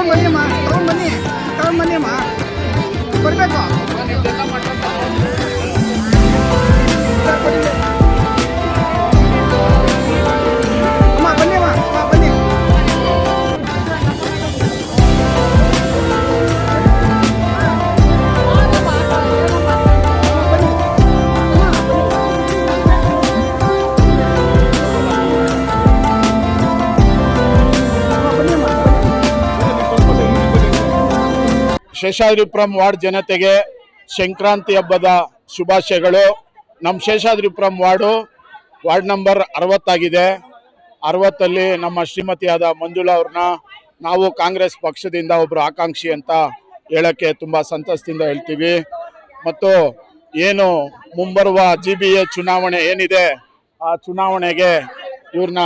ಅಮ್ಮ ತ- ತಗೊಂಡ್ ಬರಬೇಕು ಅಮ್ಮ ಬರಬೇಕು ಬನ್ನಿ ತಗೊಂಡ್ ಬನ್ನಿ ಅಮ್ಮ ಬರ್ಬೇಕು. ಶೇಷಾದ್ರಿಪುರಂ ವಾರ್ಡ್ ಜನತೆಗೆ ಸಂಕ್ರಾಂತಿ ಹಬ್ಬದ ಶುಭಾಶಯಗಳು. ನಮ್ಮ ಶೇಷಾದ್ರಿಪುರಂ ವಾರ್ಡು, ವಾರ್ಡ್ ನಂಬರ್ ಅರವತ್ತಾಗಿದೆ. ಅರವತ್ತಲ್ಲಿ ನಮ್ಮ ಶ್ರೀಮತಿಯಾದ ಮಂಜುಳಾ ಅವ್ರನ್ನ ನಾವು ಕಾಂಗ್ರೆಸ್ ಪಕ್ಷದಿಂದ ಒಬ್ಬರು ಆಕಾಂಕ್ಷಿ ಅಂತ ಹೇಳೋಕ್ಕೆ ತುಂಬ ಸಂತಸದಿಂದ ಹೇಳ್ತೀವಿ. ಮತ್ತು ಏನು ಮುಂಬರುವ ಜಿ ಬಿ ಎ ಚುನಾವಣೆ ಏನಿದೆ, ಆ ಚುನಾವಣೆಗೆ ಇವ್ರನ್ನ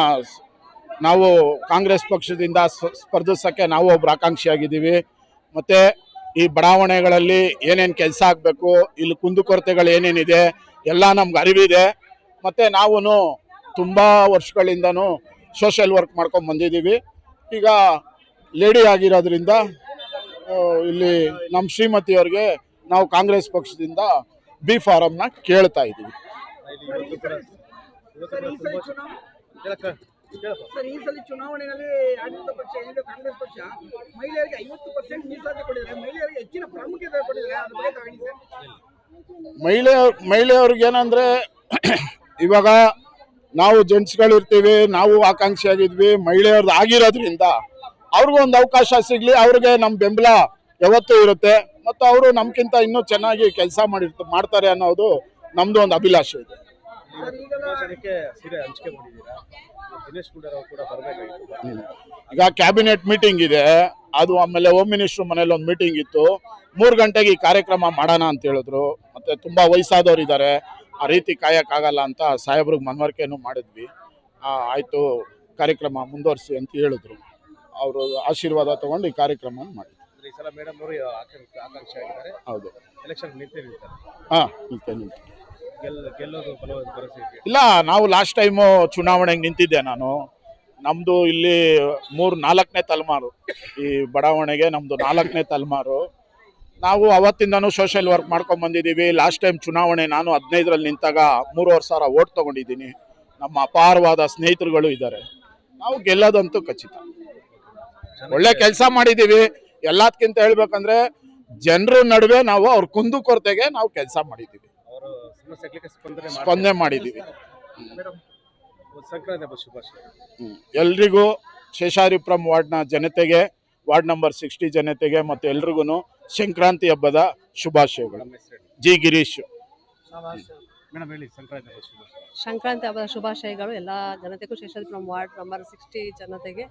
ನಾವು ಕಾಂಗ್ರೆಸ್ ಪಕ್ಷದಿಂದ ಸ್ಪರ್ಧಿಸೋಕ್ಕೆ ನಾವು ಒಬ್ರು ಆಕಾಂಕ್ಷಿಯಾಗಿದ್ದೀವಿ. ಮತ್ತೆ ಈ ಬಡಾವಣೆಗಳಲ್ಲಿ ಏನೇನು ಕೆಲಸ ಆಗಬೇಕು, ಇಲ್ಲಿ ಕುಂದುಕೊರತೆಗಳು ಏನೇನಿದೆ, ಎಲ್ಲ ನಮ್ಗೆ ಅರಿವಿದೆ. ಮತ್ತೆ ನಾವು ತುಂಬ ವರ್ಷಗಳಿಂದನೂ ಸೋಷಿಯಲ್ ವರ್ಕ್ ಮಾಡ್ಕೊಂಡು ಬಂದಿದ್ದೀವಿ. ಈಗ ಲೇಡಿ ಆಗಿರೋದ್ರಿಂದ ಇಲ್ಲಿ ನಮ್ಮ ಶ್ರೀಮತಿಯವ್ರಿಗೆ ನಾವು ಕಾಂಗ್ರೆಸ್ ಪಕ್ಷದಿಂದ ಬಿ ಫಾರಂನ ಕೇಳ್ತಾ ಇದ್ದೀವಿ. ಸರ್, ಈ ಸಲ ಚುನಾವಣೆಯಲ್ಲಿ ಆಡಳಿತ ಪಕ್ಷ ಏನಿದೆ, ಕಾಂಗ್ರೆಸ್ ಪಕ್ಷ, ಮಹಿಳೆಯರಿಗೆ ಐವತ್ತು ಪರ್ಸೆಂಟ್ ಮೀಸಲಾತಿ ಕೊಟ್ಟಿದ್ದಾರೆ. ಮಹಿಳೆಯರಿಗೆ ಹೆಚ್ಚಿನ ಪ್ರಾಮುಖ್ಯತೆ ಕೊಟ್ಟಿದ್ದಾರೆ. ಅದ್ರ ಬಗ್ಗೆ ಮಹಿಳೆ ಮಹಿಳೆಯವ್ರಿಗೆ ಏನಂದ್ರೆ ಇವಾಗ ನಾವು ಜೆಂಟ್ಸ್ಗಳಿರ್ತೀವಿ, ನಾವು ಆಕಾಂಕ್ಷಿ ಆಗಿದ್ವಿ ಮಹಿಳೆಯವ್ರದ್ದು ಆಗಿರೋದ್ರಿಂದ ಅವ್ರಿಗೂ ಒಂದು ಅವಕಾಶ ಸಿಗ್ಲಿ, ಅವ್ರಿಗೆ ನಮ್ಮ ಬೆಂಬಲ ಯಾವತ್ತೂ ಇರುತ್ತೆ. ಮತ್ತು ಅವರು ನಮಗಿಂತ ಇನ್ನೂ ಚೆನ್ನಾಗಿ ಕೆಲಸ ಮಾಡಿರ್ತ, ಮಾಡ್ತಾರೆ ಅನ್ನೋದು ನಮ್ದು ಒಂದು ಅಭಿಲಾಷೆ ಇದೆ. ಈಗ ಕ್ಯಾಬಿನೆಟ್ ಮೀಟಿಂಗ್ ಇದೆ. ಅದು ಆಮೇಲೆ ಹೋಮ್ ಮಿನಿಸ್ಟರ್ ಮನೇಲಿ ಒಂದು ಮೀಟಿಂಗ್ ಇತ್ತು. ಮೂರು ಗಂಟೆಗೆ ಈ ಕಾರ್ಯಕ್ರಮ ಮಾಡೋಣ ಅಂತ ಹೇಳಿದ್ರು. ಮತ್ತೆ ತುಂಬಾ ವಯಸ್ಸಾದವ್ರು ಇದ್ದಾರೆ ಆ ರೀತಿ ಕಾಯಕ್ಕಾಗಲ್ಲ ಅಂತ ಸಾಹೇಬ್ರಿಗೆ ಮನವರಿಕೆಯನ್ನು ಮಾಡಿದ್ವಿ. ಆ, ಆಯ್ತು ಕಾರ್ಯಕ್ರಮ ಮುಂದುವರಿಸಿ ಅಂತ ಹೇಳಿದ್ರು. ಅವರು ಆಶೀರ್ವಾದ ತಗೊಂಡು ಈ ಕಾರ್ಯಕ್ರಮ ಮಾಡಿದ್ರು. ಹೌದು. ಹಾಂ ನಿಲ್ತೇನೆ. ಇಲ್ಲ, ನಾವು ಲಾಸ್ಟ್ ಟೈಮು ಚುನಾವಣೆಗೆ ನಿಂತಿದ್ದೆ ನಾನು, ನಮ್ದು ಇಲ್ಲಿ ಮೂರು ನಾಲ್ಕನೇ ತಲೆಮಾರು. ಈ ಬಡಾವಣೆಗೆ ನಮ್ದು ನಾಲ್ಕನೇ ತಲೆಮಾರು. ನಾವು ಅವತ್ತಿಂದನೂ ಸೋಷಿಯಲ್ ವರ್ಕ್ ಮಾಡ್ಕೊಂಡ್ ಬಂದಿದ್ದೀವಿ. ಲಾಸ್ಟ್ ಟೈಮ್ ಚುನಾವಣೆ ನಾನು ಹದಿನೈದರಲ್ಲಿ ನಿಂತಾಗ ಮೂರುವರೆ ಸಾವಿರ ಓಟ್ ತಗೊಂಡಿದ್ದೀನಿ. ನಮ್ಮ ಅಪಾರವಾದ ಸ್ನೇಹಿತರುಗಳು ಇದ್ದಾರೆ. ನಾವು ಗೆಲ್ಲೋದಂತೂ ಖಚಿತ. ಒಳ್ಳೆ ಕೆಲಸ ಮಾಡಿದ್ದೀವಿ. ಎಲ್ಲದಕ್ಕಿಂತ ಹೇಳ್ಬೇಕಂದ್ರೆ, ಜನರ ನಡುವೆ ನಾವು ಅವ್ರ ಕುಂದು ಕೊರತೆಗೆ ನಾವು ಕೆಲಸ ಮಾಡಿದ್ದೀವಿ. ಸ್ಪಂದನೆ ಮಾಡಿ ಸ್ಪಂದನೆ ಮಾಡಿದ್ದೀವಿ. ಎಲ್ರಿಗೂ ಶೇಷಾರಿಪುರಂ ವಾರ್ಡ್ನ ಜನತೆಗೆ ವಾರ್ಡ್ ನಂಬರ್ ಸಿಕ್ಸ್ಟಿ ಜನತೆಗೆ ಮತ್ತು ಎಲ್ರಿಗೂ ಸಂಕ್ರಾಂತಿ ಹಬ್ಬದ ಶುಭಾಶಯಗಳು. ಜಿ ಗಿರೀಶ್. ಮೇಡಮ್ ಹೇಳಿ ಸಂಕ್ರಾಂತಿ ಶುಭಾಶಯ. ಸಂಕ್ರಾಂತಿ ಹಬ್ಬದ ಶುಭಾಶಯಗಳು. ಎಲ್ಲ ಜನತೆಗೂ ಶೇಷಾರಿಪುರಂ ವಾರ್ಡ್ ನಂಬರ್ ಸಿಕ್ಸ್ಟಿ ಜನತೆಗೆ.